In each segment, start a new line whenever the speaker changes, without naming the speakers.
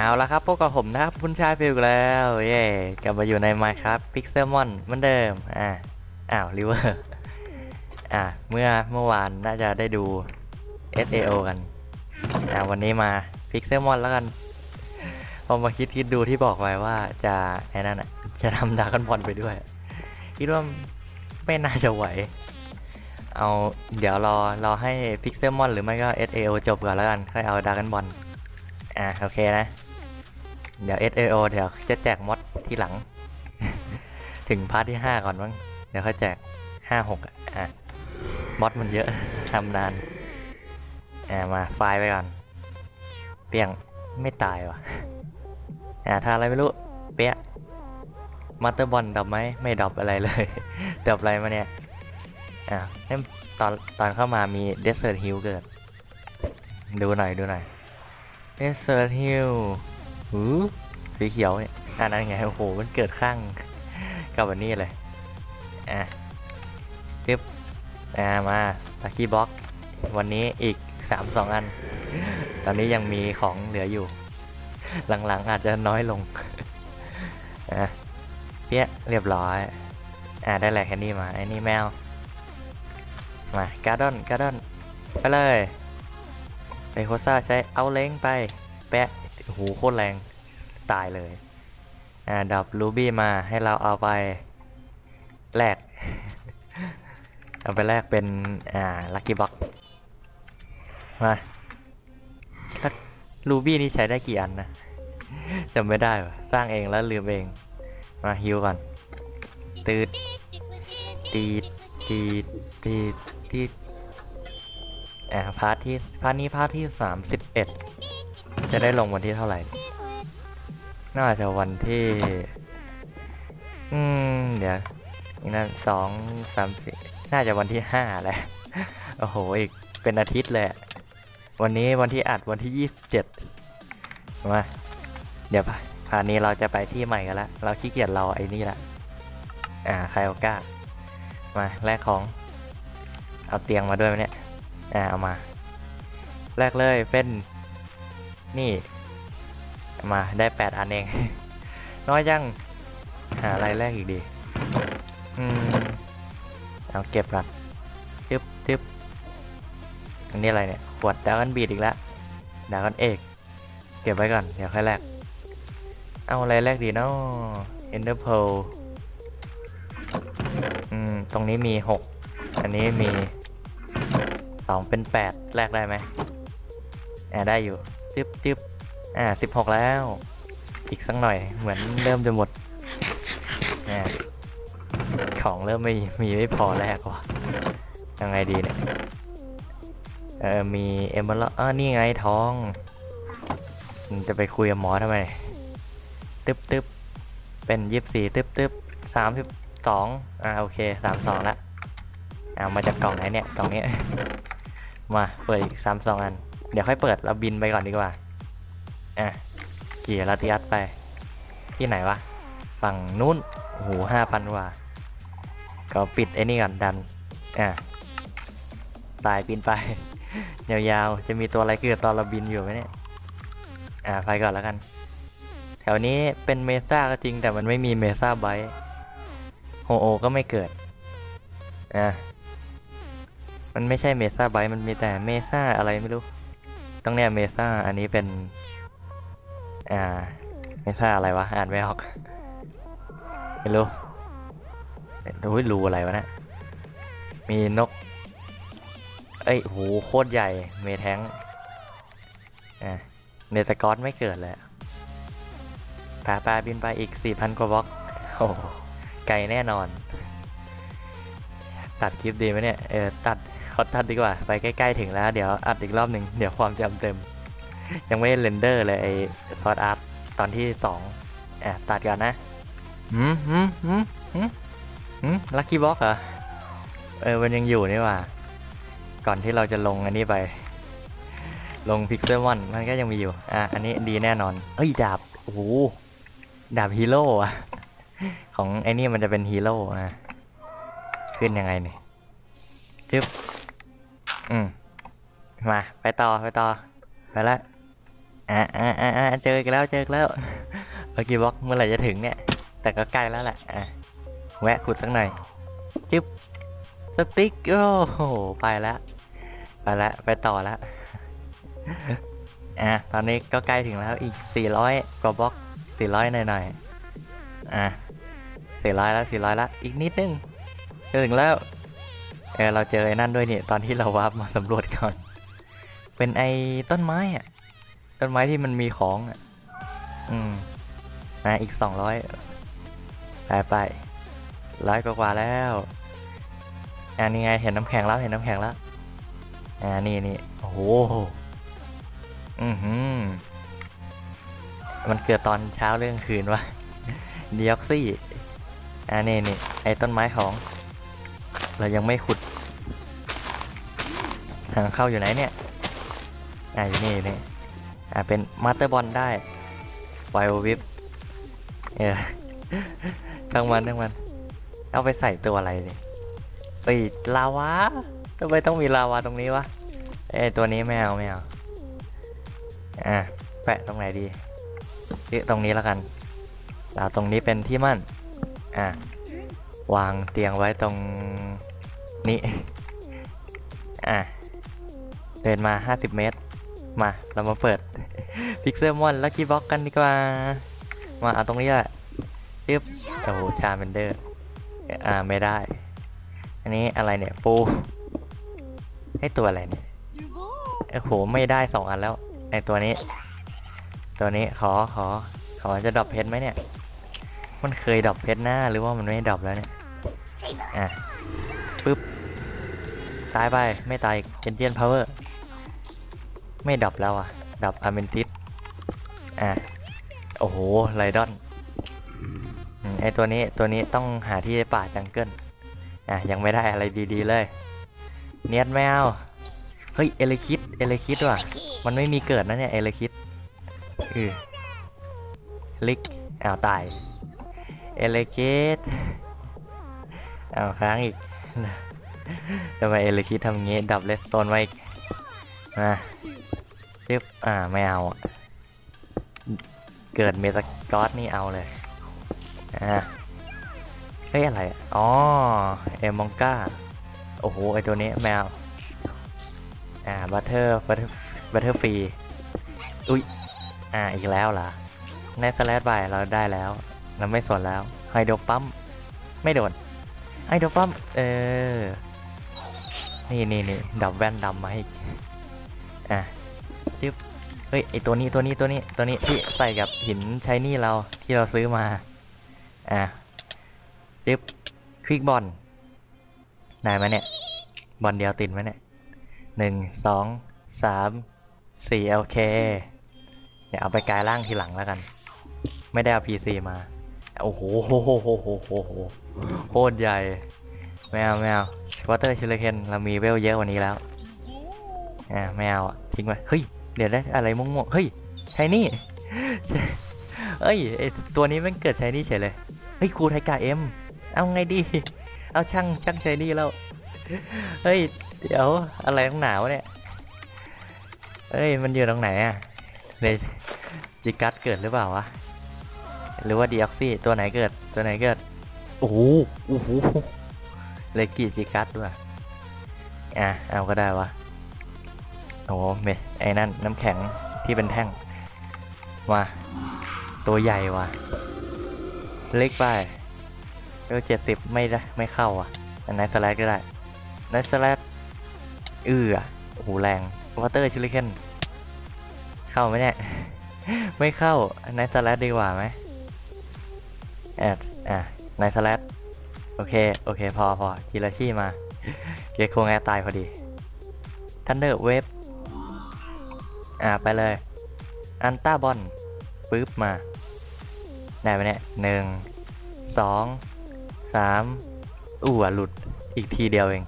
เอาละครับพบกับผมนะครับคุณชายฟิวแล้วเย่กลับมาอยู่ใน Minecraft Pixelmon เหมือนเดิมอ่าอ้าวริเวอร์อ่าเมื่อเมื่อวานน่าจะได้ดู SAO กันอ่าวันนี้มา Pixelmon แล้วกันพอมาคิดคิดดูที่บอกไว้ว่าจะไอ้นั่นอะจะทำดากันบอลไปด้วย คิดว่าไม่น่าจะไหว เอาเดี๋ยวรอรอให้ Pixelmon หรือไม่ก็ SAO จบก่อนแล้วกันค่อยเอาดากันบอลอ่าโอเคนะ เดี๋ยว SAO เดี๋ยวจะแจกมอดที่หลัง ถึงพาร์ทที่ 5 ก่อนมั้ง เดี๋ยวค่อยแจก 5 6 อะอะมอดมันเยอะทำนาน อ่ามาไฟล์ไปก่อน เปียงไม่ตายว่ะ อ่าถ้าอะไรไม่รู้ เปียมาเตอร์บอลดับไหมไม่ดับอะไรเลยดับอะไรมาเนี่ย อ่าเอ้ยตอนตอนเข้ามามีเดสเซอร์ฮิลเกิด ดูหน่อยดูหน่อยเอสเซอร์ฮิล หูสีเขียวเนี่ยอันนั้นไง โอ้โห มันเกิดข้างกับวันนี้เลย อะตึ๊บอ่า มาลักกี้บ็อก วันนี้อีก 3 2 อัน ตอนนี้ยังมีของเหลืออยู่ หลังๆอาจจะน้อยลง อะเปี้ยเรียบร้อย อ่า ได้แหละแค่นี้มา ไอ้นี่แมว มาการ์ดอนการ์ดอนไปเลยไอโคซ่าใช้เอาเล้งไป แปะหูโคตรแรงตายเลย อ่าดับรูบี้มาให้เราเอาไปแลกเอาไปแลกเป็น อ่า ลัคกี้บ็อกมารูบี้นี่ใช้ได้กี่อันนะจำไม่ได้วะสร้างเองแล้วลืมเอง มาฮิวก่อน ตืดตีดตีดตีดตีดอ่าพาร์ทที่พาร์ทนี้พาร์ทที่สามสิบเอ็ด จะได้ลงวันที่เท่าไหร่ น่าจะวันที่ อืม เดี๋ยวนี่นั่นสองสามสี่น่าจะวันที่ห้าแหละ โอ้โห อีกเป็นอาทิตย์เลยวันนี้วันที่อัดวันที่ยี่สิบเจ็ดมา เดี๋ยวพาร์ทนี้เราจะไปที่ใหม่กันละ เราขี้เกียจราไอ้นี่ละ อ่าใครโอกล้า มาแลกของ เอาเตียงมาด้วยไหมเนี่ย อ่าเอามา แรกเลยเป็น นี่มาได้แปดอันเอง น้อยจังหาอะไรแรกอีกดีอืมเอาเก็บก่อนจึ๊บจึ๊บอันนี้อะไรเนี่ยขวดดากันบีดอีกแล้วดากันเอก เก็บไว้ก่อน เดี๋ยวค่อยแลกเอาอะไรแรกดีเนาะเอนเดอร์เพลอืมตรงนี้มีหกอันนี้มีสองเป็นแปดแลกได้ไหมแอ่าได้อยู่ จึ๊บจึ๊บอ่าสิบหกแล้ว อีกสักหน่อย เหมือนเริ่มจะหมดอ่าของเริ่มไม่มีไม่พอแลกว่ะยังไงดีเนี่ย เออ มีเอมเบอร์อ่านี่ไงท้อง จะไปคุยกับหมอทำไม ตึ๊บตึ๊บเป็นยี่สิบสี่ตึ๊บตึ๊บสามสิบสองอ่าโอเคสามสองละเอามาจากกล่องไหนเนี่ย กล่องนี้ มา เปิดอีกสามสองอัน เดี๋ยวค่อยเปิดเราบินไปก่อนดีกว่า อะขี่ลาติอัสไป ที่ไหนวะ ฝั่งนู้นโอ้โหห้าพันกว่า ก็ปิดไอ้นี่ก่อนดัน อะ ตายบินไป ยาวๆ จะมีตัวอะไรเกิดตอนเราบินอยู่ไหมเนี่ย อะไปก่อนแล้วกัน แถวนี้เป็นเมซ่าก็จริงแต่มันไม่มีเมซ่าไบต์โฮโอก็ไม่เกิด อะ มันไม่ใช่เมซ่าไบต์มันมีแต่เมซ่าอะไรไม่รู้ ต้องเนี่ยเมซ่าอันนี้เป็น อ่า เมซ่าอะไรวะ อ่านไม่ออก ไม่รู้โอ้ยรูอะไรวะเนะมีนก เอ้ยโหโคตรใหญ่ เมแทงอ่าเนตกอสไม่เกิดเลยปลาปลาบินไปอีก 4,000 กว่าบล็อกโอ้ไกลแน่นอน ตัดคลิปดีไหมเนี่ย เออ ตัด อตัดดีกว่า ไปใกล้ๆถึงแล้ว เดี๋ยวอัดอีกรอบหนึ่งเดี๋ยวความจำเต็ม ยังไม่เรนเดอร์เลยไอ้ซอสอาร์ตตอนที่สองอะตัดก่อนนะหืมหืมหืมหืมหืมลัคกี้บ็อกเหรอ เออ มันยังอยู่นี่ว่า ก่อนที่เราจะลงอันนี้ไป ลงพิกเซลวันมันก็ยังมีอยู่ อะ อันนี้ดีแน่นอน เอ้ย ดาบ โอ้โห ดาบฮีโร่อะของไอ้นี่มันจะเป็นฮีโร่อะขึ้นยังไงเนี่ยจึ๊บ อืมมา ไปต่อไปต่อ ไปละอ่าอ่าอ่าอ่าเจออีกแล้วเจออีกแล้วเมื่อกี้บล็อกเมื่อไหร่จะถึงเนี่ย แต่ก็ใกล้แล้วแหละอะแวะขุดสักหน่อยจึ๊บสติ๊กโอ้โหไปแล้วไปแล้วไปต่อแล้วอะตอนนี้ก็ใกล้ถึงแล้วอีก 400 กว่าบล็อก 400 หน่อยๆอะ400แล้ว400แล้วอีกนิดนึงจะถึงแล้ว เออเราเจอไอ้นั่นด้วยเนี่ยตอนที่เราวาร์ปมาสำรวจก่อน เป็นไอ้ต้นไม้อะต้นไม้ที่มันมีของอะ อืมนะอีก200ไปไปร้อยกว่าแล้วอันนี้ไงเห็นน้ำแข็งแล้วเห็นน้ำแข็งแล้วอ่านี่นี่โอ้โหอือหือมันเกิดตอนเช้าเรื่องคืนวะดีออกซี่อ่านี่นี่ไอ้ต้นไม้ของ เรายังไม่ขุดทางเข้าอยู่ไหนเนี่ยอ่าอยู่นี่อยู่นี่อ่าเป็นมาสเตอร์บอลได้ไวโอวิปเออทั้งวันทั้งวันเอาไปใส่ตัวอะไรเนี่ยเอ้ยลาวาทำไมต้องมีลาวาตรงนี้วะเอ้ตัวนี้ไม่เอาไม่เอาอะแปะตรงไหนดีเลือกตรงนี้แล้วกันเราตรงนี้เป็นที่มั่นอะวางเตียงไว้ตรง นี้ อะ เดินมา 50 เมตร มา เรามาเปิดพิกเซลมอนลักกี้บ็อกกันดีกว่า มาเอาตรงนี้แหละจึ๊บโอ้โหชาเบนเดอร์ อ่า ไม่ได้ อันนี้อะไรเนี่ย ปู ให้ตัวอะไรเนี่ย โอ้โห ไม่ได้สองอันแล้ว ไอตัวนี้ ตัวนี้ขอขอ ขอจะดรอปเพชรไหมเนี่ย มันเคยดรอปเพชรหน้าหรือว่ามันไม่ดรอปแล้วเนี่ย อะปึ๊บ ตายไป ไม่ตายเจนเจียนพาวเวอร์ ไม่ดรอปแล้วอะดรอปอเมนติสอะ โอ้โหไรดอนไอตัวนี้ตัวนี้ต้องหาที่ป่าจังเกิลอะ ยังไม่ได้อะไรดี ๆ เลย เนียดแมวเฮ้ย เอเลคิดเอเลคิดว่ะ มันไม่มีเกิดนะเนี่ย เอเลคิดอือลิกอ้าวตาย เอเลคิดอ้าวค้างอีก ทำไมเอเลคิดทำงี้ ดับเลสโตนไว้อีกมาซึบอ่า ไม่เอา เกิดเมตากอสนี่เอาเลย อ่าเฮ้ย อะไรอ๋อ เอมองกาโอ้โห ไอตัวนี้แมว อ่า บัตเทอร์ บัตเทอร์ บัตเทอร์ฟรี อุ้ย อ่า อีกแล้วเหรอในสแลดบายเราได้แล้วเราไม่สนแล้ว ไฮโดรปั๊ม ไม่โดน ไฮโดรปั๊ม เออ นี่นี่นี่ดับแว่นดำมาให้อะจึ๊บเฮ้ยไอตัวนี้ตัวนี้ตัวนี้ตัวนี้ที่ใส่กับหินใช้นี่เราที่เราซื้อมาอะจึ๊บควิกบอลได้ไหมเนี่ยบอลเดียวติดไหมเนี่ยหนึ่งสองสามสี่โอเคเดี๋ยวเอาไปกลายร่างทีหลังแล้วกัน ไม่ได้เอา PC มา โอ้โหโหโหโหโหโหโหโคตรใหญ่ไม่เอาไม่เอา วอเตอร์ชิลเคนเรามีเวลเยอะกว่านี้แล้วอ่าไม่เอาอะทิ้งไว้เฮ้ยเดี๋ยวได้อะไรม่วงๆเฮ้ยใช้นี่เฮ้ยไอตัวนี้มันเกิดใช้นี่เฉยเลยเฮ้ยครูไทกาเอ็มเอาไงดี เอาช่างช่างใช้นี่แล้วเฮ้ยเดี๋ยวอะไรต้องหนาวะเนี่ยเฮ้ยมันอยู่ตรงไหนอะในจิกัสเกิดหรือเปล่าวะหรือว่าดีออกซี่ตัวไหนเกิดตัวไหนเกิดโอ้โหโอ้โห เลกิจิกัสด้วยอะเอาก็ได้วะโอ้เมไอ้นั่นน้ำแข็งที่เป็นแท่งมาตัวใหญ่ว่ะ เล็กไปเออเจ็ดสิบไม่ได้ไม่เข้าอะ อันไหนสไลด์ก็ได้ไนสแลดเอือโอ้โหแรงวอเตอร์ชิลิเคนเข้าไหมเนี่ย ไม่เข้าไนสแลดดีกว่าไหมแอดอะไนสแลด โอเค โอเค พอพอจิราชีมา เกียร์โคงแอตายพอดีทันเดอร์เวฟอะไปเลย อันต้าบอลปึ๊บมา ได้ไหมเนี่ยหนึ่งสองสามอู้อะหลุดอีกทีเดียวเอง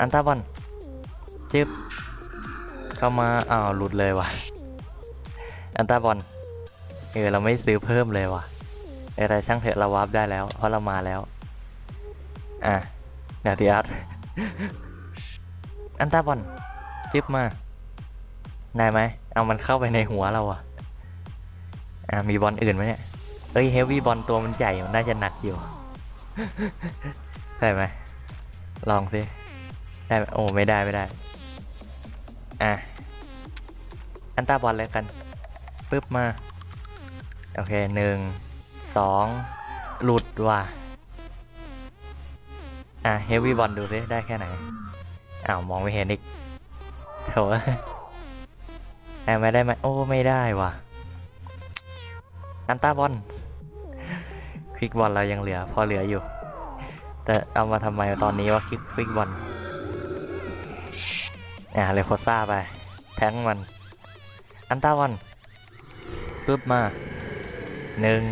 อันตาบอลจึ๊บเข้ามา อ้าว หลุดเลยว่ะ อันตาบอลเออ เราไม่ซื้อเพิ่มเลยว่ะออแต่ช่างเถอะเราวาร์ปได้แล้ว เพราะเรามาแล้ว อะเดี๋ยวทีอาร์ตอันตาบอลจึ๊บมาได้ไหมเอามันเข้าไปในหัวเราอะอ่ามีบอลอื่นไหมเนี่ยเอ้ยเฮฟวี่บอลตัวมันใหญ่มันน่าจะหนักอยู่ได้ไหมลองสิได้ไโอ้ไม่ได้ไม่ได้อะอันตาบอลเลยกันปึ๊บมา โอเคหนึ่งสองหลุดว่ะ อะเฮฟวี่บอลดูสิได้แค่ไหน อ้าวมองไม่เห็นอีกโถได้ไหมได้ไหมโอ้ไม่ได้ว่ะ อันตราบอลคลิกบอลเรายังเหลือ พอเหลืออยู่ แต่เอามาทำไมตอนนี้ว่าคลิกคลิกบอลอ่าเลยโคซ่าไป แทงมัน อันตราบอลปึ๊บมาหนึ่ง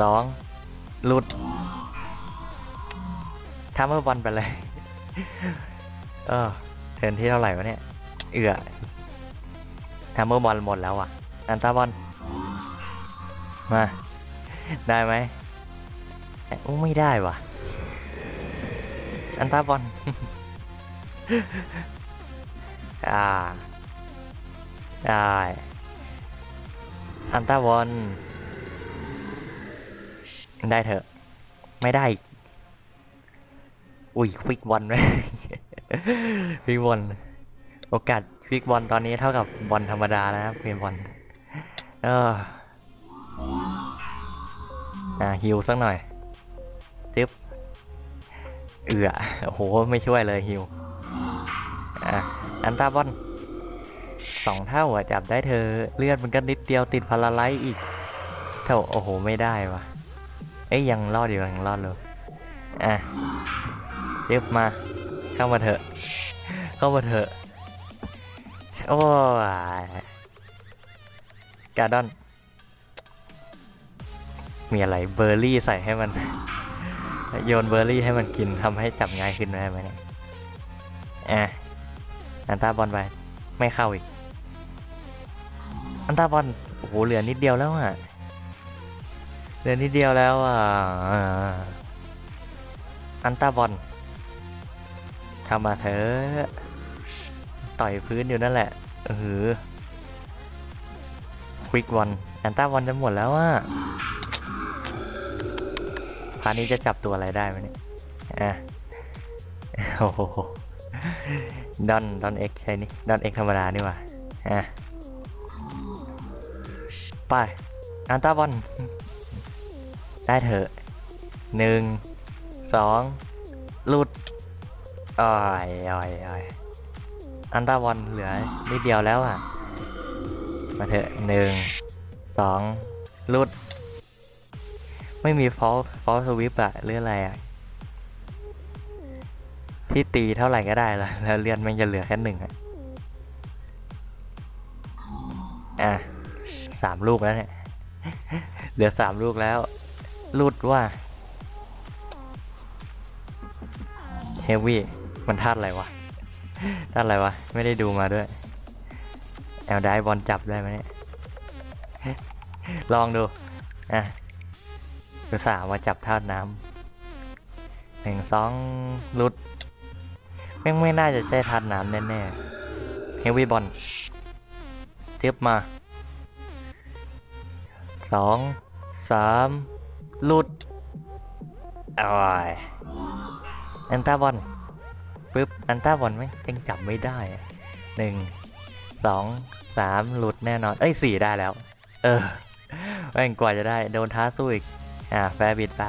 สองหลุด ทำเมื่อบอลไปเลย เออ เทิร์นที่เท่าไหร่วะเนี่ย เอือทำเมื่อบอลหมดแล้วอะ อันตาบอล มา ได้ไหมโอ้ไม่ได้ว่ะ อันตาบอล อ่า ได้ อันตาบอล ได้เถอะ ไม่ได้อีก อุ้ยควิกบอลไหมควิกบอลโอกาสควิกบอลตอนนี้เท่ากับบอลธรรมดานะครับควิกบอลเอออ่าฮิวสักหน่อยจึ๊บเอือโอ้โหไม่ช่วยเลยฮิวอะอันตาบอลสองเท่าอะจับได้เธอเลือดมันก็นิดเดียวติดพาราไลซ์อีกเท่าโอ้โหไม่ได้วะเอ้ยยังรอดอยู่ยังรอดเลยอะ จึ๊บมาเข้ามาเถอะ เข้ามาเถอะโอ้ยการดอน มีอะไรเบอร์รี่ใส่ให้มัน โยนเบอร์รี่ให้มันกินทำให้จับง่ายขึ้นได้ไหมเนี่ยอะอันตาบอลไป ไม่เข้าอีก อันตาบอลโอ้โหเหลือนิดเดียวแล้วอะเหลือนิดเดียวแล้วอะอันตาบอล ทำมาเถอะต่อยพื้นอยู่นั่นแหละเออควิกบอลอันต้าบอลจะหมดแล้วอะพานี้จะจับตัวอะไรได้ไหมเนี่ยอะโอ้โหดอนดอนเอ็กใช่นี่ดอนเอ็กธรรมดานี่ว่าอะไปอันต้าบอลได้เถอะหนึ่งสอง อ้อยอ้อยอ้อยอันตาบอลเหลือนิดเดียวแล้วอะ มาเถอะหนึ่งสองลุด ไม่มีฟอลฟอลสวิปอะหรืออะไรอะที่ตีเท่าไหร่ก็ได้ละแล้วเลือนมันจะเหลือแค่หนึ่งอะอะสามลูกแล้วเนี่ย เหลือสามลูกแล้วลุดว่าเฮฟวี่ มันธาตุอะไรวะธาตุอะไรวะ ไม่ได้ดูมาด้วย แอลได้บอลจับได้ไหมเนี่ย ลองดู อะอุตส่าห์มาจับธาตุน้ำหนึ่งสองลุดแม่ไม่น่าจะใช่ธาตุน้ำแน่ๆเฮวี่บอลเทียบมาสองสามลุดอร่อยอันตาบอล ปึ๊บอันต้าบอลไม่ยังจับไม่ได้หนึ่งสองสามหลุดแน่นอน เอ้ยสี่ได้แล้ว เออแม่งกว่าจะได้ โดนท้าสู้อีก อ่า แฟร์บิดไป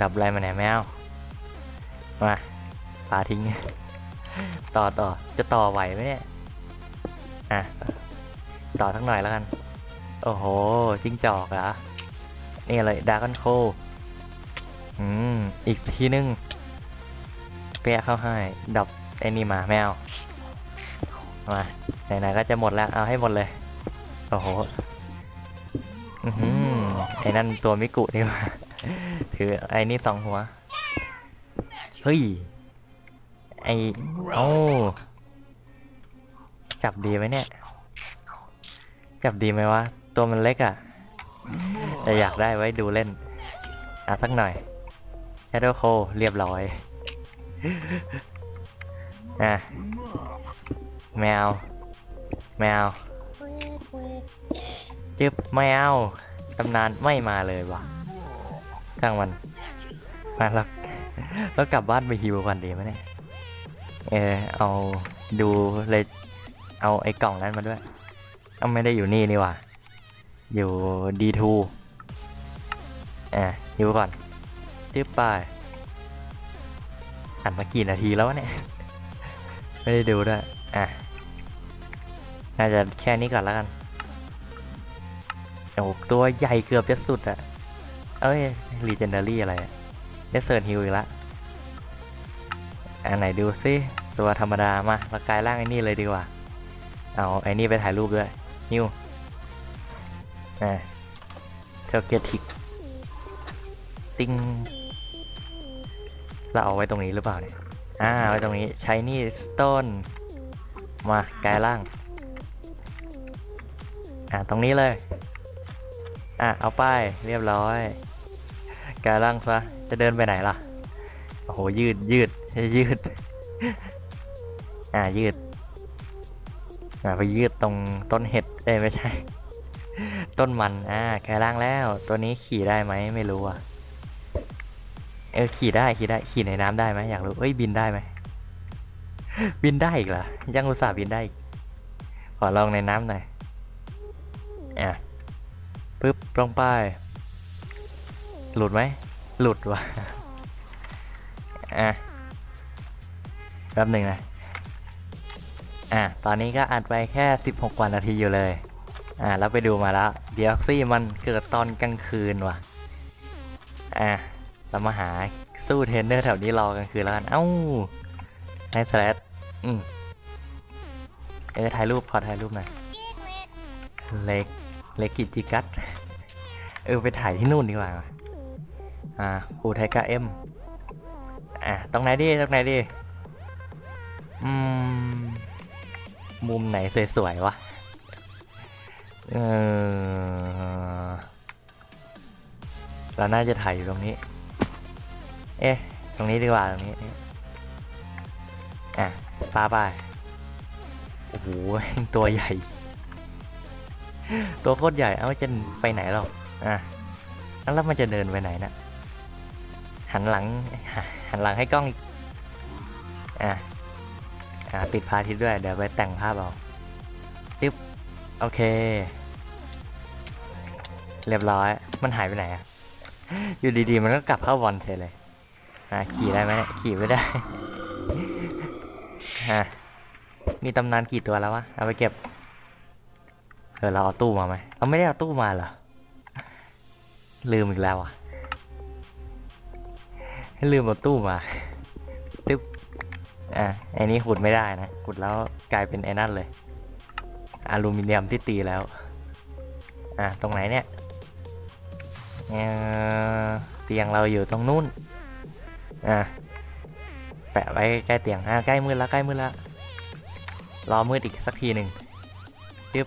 ดับอะไรมาไหนแมว มาปาทิ้ง ต่อต่อ จะต่อไหวไหมเนี่ย อะ ต่อทั้งหน่อยแล้วกัน โอ้โห จิ้งจอกเหรอ นี่อะไรดาร์กอนโคอืม อีกทีนึง ปียเข้าให้ดรอปไอ้นี่มาแมวมาไหนๆก็จะหมดแล้วเอาให้หมดเลย โอ้โหอือหือไอ้นั่นตัวมิกุนี่มาถือไอ้นี่สองหัว เฮ้ย ไอ้โอ้จับดีไหมเนี่ย จับดีไหมวะ ตัวมันเล็กอะ่ะแต่อยากได้ไว้ดูเล่น อะสักหน่อยแ a ดโคเรียบร้อย อะแมว แมวจึบไม่เอาตำนานไม่มาเลยว่ะช่างมันมาแล้วแล้วกลับบ้านไปฮิวกันดีไหมเนี่ย เออเอาดูเลยเอาไอ้กล่องนั้นมาด้วยเอาไม่ได้อยู่นี่นี่ว่าอยู่ D2 อะฮิวก่อนจึ๊บไป อัดมากี่นาทีแล้วเนี่ย ไม่ได้ดูด้วยอะ น่าจะแค่นี้ก่อนแล้วกันโอ้ตัวใหญ่เกือบจะสุดอะเอ้ยรีเจนดารี่อะไรอะได้เซิร์ฮิวอีกละอันไหนดูซิตัวธรรมดามาเรากายร่างไอ้นี่เลยดีกว่า เอาไอ้นี่ไปถ่ายรูปด้วยฮิวอ่าเทลเกติกติง เราเอาไว้ตรงนี้หรือเปล่าเนี่ย อ่า ไว้ตรงนี้ใช้นี่สโตนมากลายร่าง อ่า ตรงนี้เลย อะเอาป้ายเรียบร้อย กลายร่างซะ จะเดินไปไหนล่ะ โอ้โห ยืด ยืด ยืด อ่า ยืด อ่า ไปยืดตรงต้นเห็ด เอ้ยไม่ใช่ ต้นมัน อ่ากลายร่างแล้ว ตัวนี้ขี่ได้ไหม ไม่รู้อะ เออขี่ได้ขี่ได้ขี่ในน้ำได้ไหมอยากรู้เอ้ยบินได้ไหมบินได้อีกเหรอยังอุตส่าห์บินได้อีกขอลองในน้ำหน่อยอะปึ๊บลงไป หลุดไหมหลุดว่ะอะแป๊บหนึ่งนะอะตอนนี้ก็อัดไปแค่ 16กว่านาทีอยู่เลย อะแล้วไปดูมาแล้วดีออกซี่มันเกิดตอนกลางคืนว่ะอะ เรามาหาสู้เทรนเนอร์แถวนี้รอกลางคืนแล้วกัน เอ้าให้สแลดอืมเออถ่ายรูปขอถ่ายรูปหน่อยเล็กเล็กกิจิกัตเออไปถ่ายที่นู่นดีกว่า อ่าปูไทกาเอ็มอะตรงไหนดีตรงไหนดีอืมมุมไหนสวยๆวะเออเราน่าจะถ่ายอยู่ตรงนี้ เอ๊ะ ตรงนี้ดีกว่าตรงนี้ อะฟ้าไป โอ้โห ตัวใหญ่ ตัวโคตรใหญ่ เอาจะไปไหนหรอกอะแล้วมันจะเดินไปไหนนะหันหลัง หันหลังให้กล้อง อะ อะติดพาทิตด้วย เดี๋ยวไปแต่งภาพเอาติ๊บ โอเค เรียบร้อย มันหายไปไหนอะอยู่ดีๆ มันก็กลับเข้าบอลเฉยเลย อะขี่ได้ไหมขี่ไม่ได้ฮะมีตำนานกี่ตัวแล้ววะเอาไปเก็บเออเราเอาตู้มาไหมเอาไม่ได้เอาตู้มาเหรอลืมอีกแล้วอะลืมเอาตู้มาตึ๊บอะไอ้นี้ขุดไม่ได้นะขุดแล้วกลายเป็นไอ้นั่นเลยอลูมิเนียมที่ตีแล้วอะตรงไหนเนี่ยเอ่อเตียงเราอยู่ตรงนู้น อะแปะไว้ใกล้เตียงอะใกล้มืดแล้วใกล้มืดแล้วรอมืดอีกสักทีหนึ่งจึ๊บ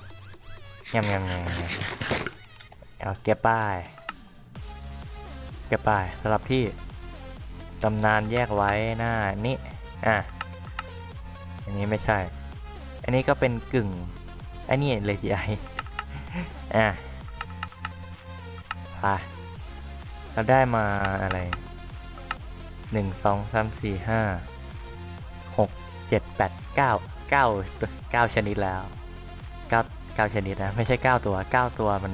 ยำยำยำเอาเก็บป้ายเก็บป้ายสำหรับที่ตำนานแยกไว้หน้านี้อะอันนี้ไม่ใช่ อันนี้ก็เป็นกึ่งอันนี้เลยทีไออะไปเราได้มาอะไร หนึ่งสองสามสี่ห้าหกเจ็ดแปดเก้าเก้าเก้าชนิดแล้วเก้าเก้าชนิดนะ ไม่ใช่เก้าตัวเก้าตัวมัน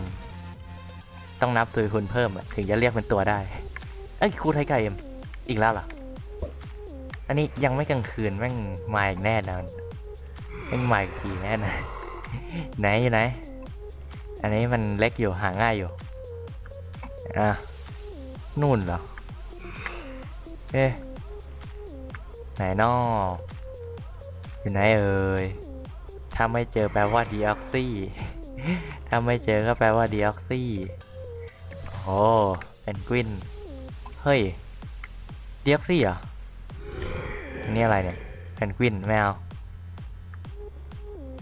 ต้องนับตัวคุณเพิ่มถึงจะเรียกเป็นตัวได้ เอ้ยครูไทยไก่อีกแล้วเหรออันนี้ยังไม่กลางคืนแม่งมาอีกแน่นอนแม่งมาอีกทีแน่นอนไหนอยู่ไหน อันนี้มันเล็กอยู่หาง่ายอยู่ อะนู่นเหรอ เอ๊ะไหนนออยู่ไหนเอ่ยถ้าไม่เจอแปลว่าดีออกซี่ถ้าไม่เจอก็แปลว่าดีออกซี่โอ้เป็นกวินเฮ้ยดีออกซี่เหรอนี่อะไรเนี่ยเพนกวินไม่เอา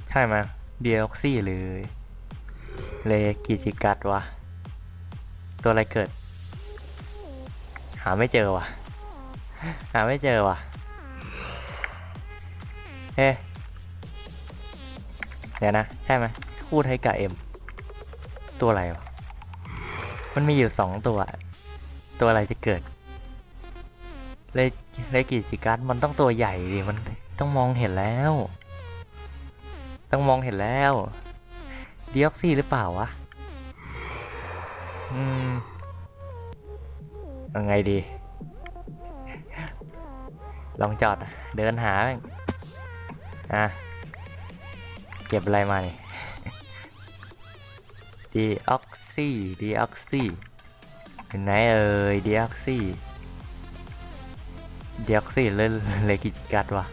ใช่ไหมดียอกซี่หรือเลกิจิกัดวะตัวอะไรเกิด หาไม่เจอว่ะ หาไม่เจอว่ะเฮ้เดี๋ยวนะ ใช่ไหมคู่ไทยกับเอ็ม ตัวอะไรวะ มันมีอยู่สองตัว ตัวอะไรจะเกิด เลเลกิจิกัสมันต้องตัวใหญ่ดิ มันต้องมองเห็นแล้ว ต้องมองเห็นแล้วดีออกซี่หรือเปล่าวะ อืมยังไงดี ลองจอดเดินหาอะเก็บอะไรมาเนี่ยดีออกซี่ดีออกซี่เห็นไหนเอ่ยดีออกซี่ดีออกซี่เล่นเลยกิจกัดวะ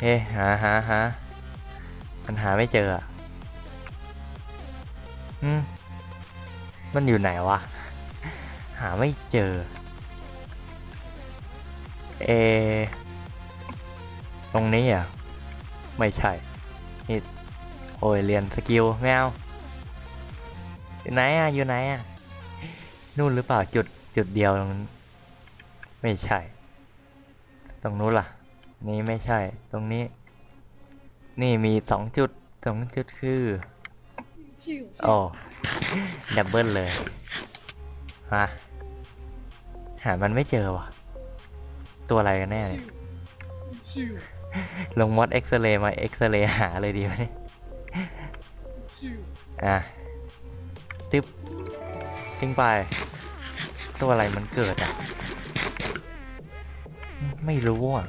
เอ๊ะหาหาหามันหาไม่เจออืมมันอยู่ไหนวะ หาไม่เจอ เอ ตรงนี้อะ ไม่ใช่ นี่ โอ้ย เรียนสกิลไม่เอาอยู่ไหนอะ อยู่ไหนอะ นู่นหรือเปล่า จุด จุดเดียวตรงนั้นไม่ใช่ ตรงนู้นล่ะ นี่ไม่ใช่ ตรงนี้ นี่มีสองจุดสองจุดคือโอ้ดับเบิลเลยฮะหามันไม่เจอว่ะ ตัวอะไรกันแน่เนี่ยลงมอดเอ็กซเรย์มาเอ็กซเรย์หาเลยดีไหมเนี่ยอะตึ๊บทิ้งไป ตัวอะไรมันเกิดอะ ไม่รู้อะ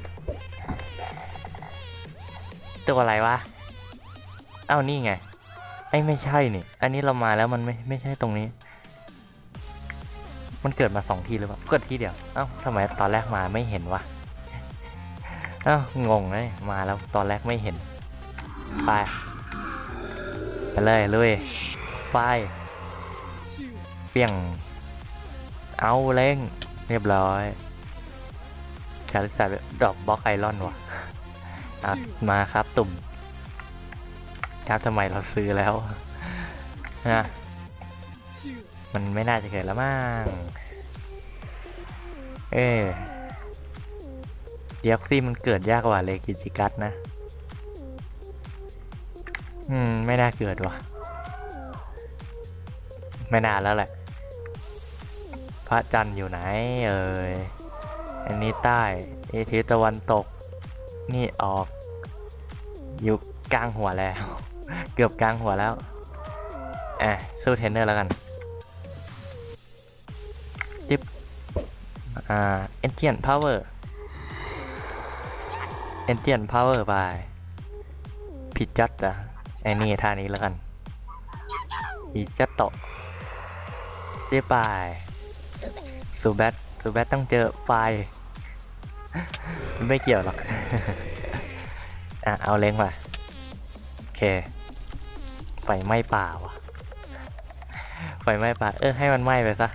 ตัวอะไรวะ เอ้านี่ไง ไอ้ไม่ใช่นี่ อันนี้เรามาแล้วมันไม่ไม่ใช่ตรงนี้ มันเกิดมาสองทีหรือเปล่าเกิดทีเดียว เอ้าทำไมตอนแรกมาไม่เห็นวะ เอ้างงเลยมาแล้วตอนแรกไม่เห็น ไป ไปเลยลุยไฟเปี้ยง เอาเล่ง เรียบร้อยชาลิสาดอกบล็อกไอรอนวะอะมาครับตุ่มครับทำไมเราซื้อแล้วนะ มันไม่น่าจะเกิดแล้วมั้ง เอ๊ดีออกซี่มันเกิดยากกว่าเลยกิจิกัสนะ อืม ไม่น่าเกิดว่ะ ไม่นานแล้วแหละ พระจันทร์อยู่ไหน เอ่ย อันนี้ใต้อีทิศตะวันตก นี่ออก อยู่กลางหัวแล้ว เกือบกลางหัวแล้ว อะสู้เทนเนอร์แล้วกัน วเวอร์ไปผิดจัดอะไอ้นี่ท่านี้แล้วกันผิดจัดโตะเจ๊ไปสูแบทสูแบทต้องเจอไฟไม่เกี่ยวหรอก อะ เอาเล้งมาโอเค ไฟไหม้ป่าวะไฟไหม้ป่า เออ ให้มันไหม้ไปซะ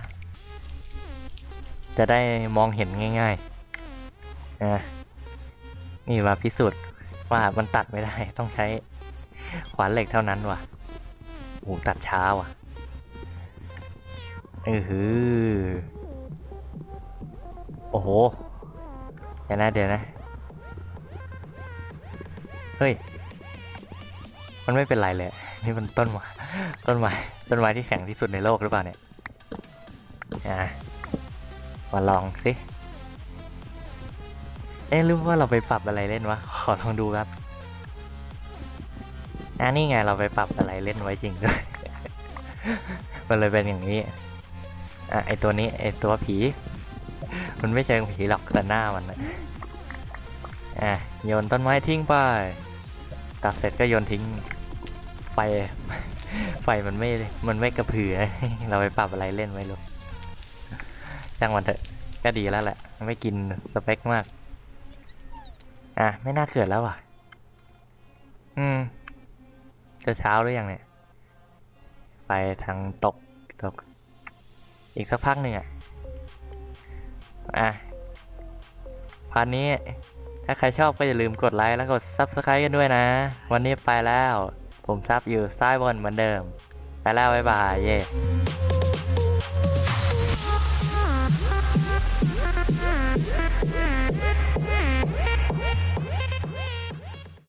จะได้มองเห็นง่ายๆนะนี่มาพิสูจน์ว่ามันตัดไม่ได้ต้องใช้ขวานเหล็กเท่านั้นว่ะโอ้ตัดช้าว่ะเออหือโอ้โหเดี๋ยวนะเดี๋ยวนะ เฮ้ย มันไม่เป็นไรเลย นี่มันต้นไม้ต้นไม้ต้นไม้ที่แข็งที่สุดในโลกหรือเปล่าเนี่ยอะ มาลองสิ เอ๊ะรู้ว่าเราไปปรับอะไรเล่นวะ ขอลองดูครับอ่านี่ไงเราไปปรับอะไรเล่นไว้จริงด้วย มันเลยเป็นอย่างนี้ อะไอตัวนี้ไอตัวผี มันไม่เชิงผีหรอกแต่หน้ามันนะอะโยนต้นไม้ทิ้งไป ตัดเสร็จก็โยนทิ้งไฟไฟมันไม่ มันไม่กระพือ เราไปปรับอะไรเล่นไว้ลูก ช่างมันเถอะ ก็ดีแล้วแหละ ไม่กินสเปคมาก อะ ไม่น่าเกิดแล้วอะ อืม จะเช้าหรือยังเนี่ย ไปทางตกตก อีกสักพักหนึ่งอะ อะพาร์ทนี้ ถ้าใครชอบก็อย่าลืมกดไลค์แล้วกด Subscribe กันด้วยนะ วันนี้ไปแล้ว ผมซับอยู่ซ้ายบนเหมือนเดิม ไปแล้ว บ๊ายบาย เย่